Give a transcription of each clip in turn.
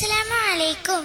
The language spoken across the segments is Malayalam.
അസ്സലാമു അലൈക്കും.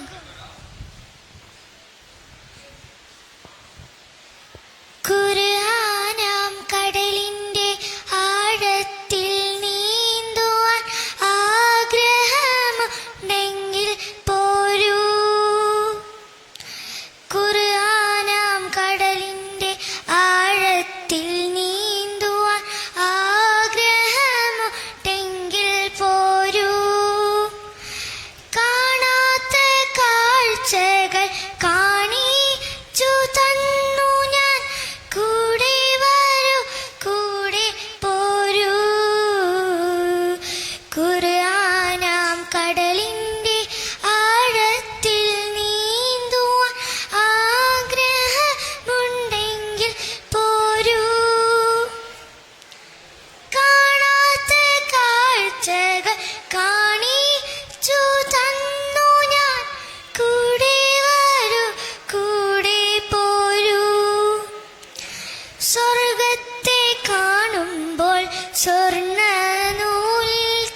സ്വർഗത്തെ കാണുമ്പോൾ സ്വർണ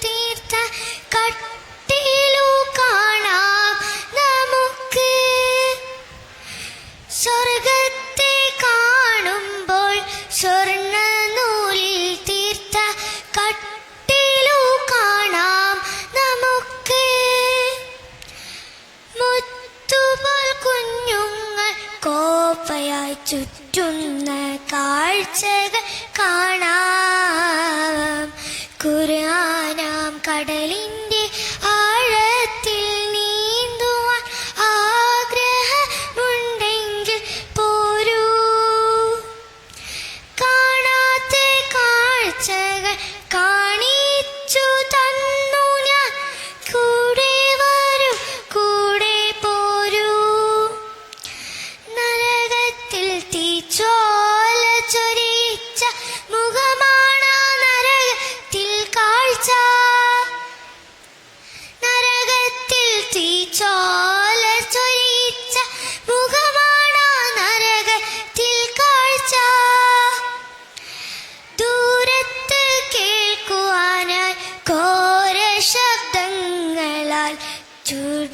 തീർത്ത കട്ടിലു കാണാം നമുക്ക്. സ്വർഗത്തെ മഴയായി ചുറ്റുന്ന കാഴ്ചകൾ കാണാം. കുരാനാം കടലിന്റെ ആഴത്തിൽ നീന്തുവാൻ ആഗ്രഹമുണ്ടെങ്കിൽ പോരൂ. കാണാത്ത കാഴ്ചകൾ കാ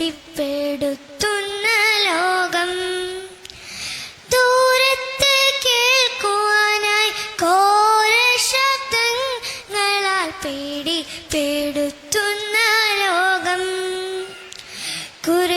കൊതിപ്പെടുത്തുന്ന ലോകം. ദൂരത്ത് കേൾക്കുവാനായി കോര ശബ്ദങ്ങളാൽ പേടി പേടുത്തുന്ന ലോകം. കുറെ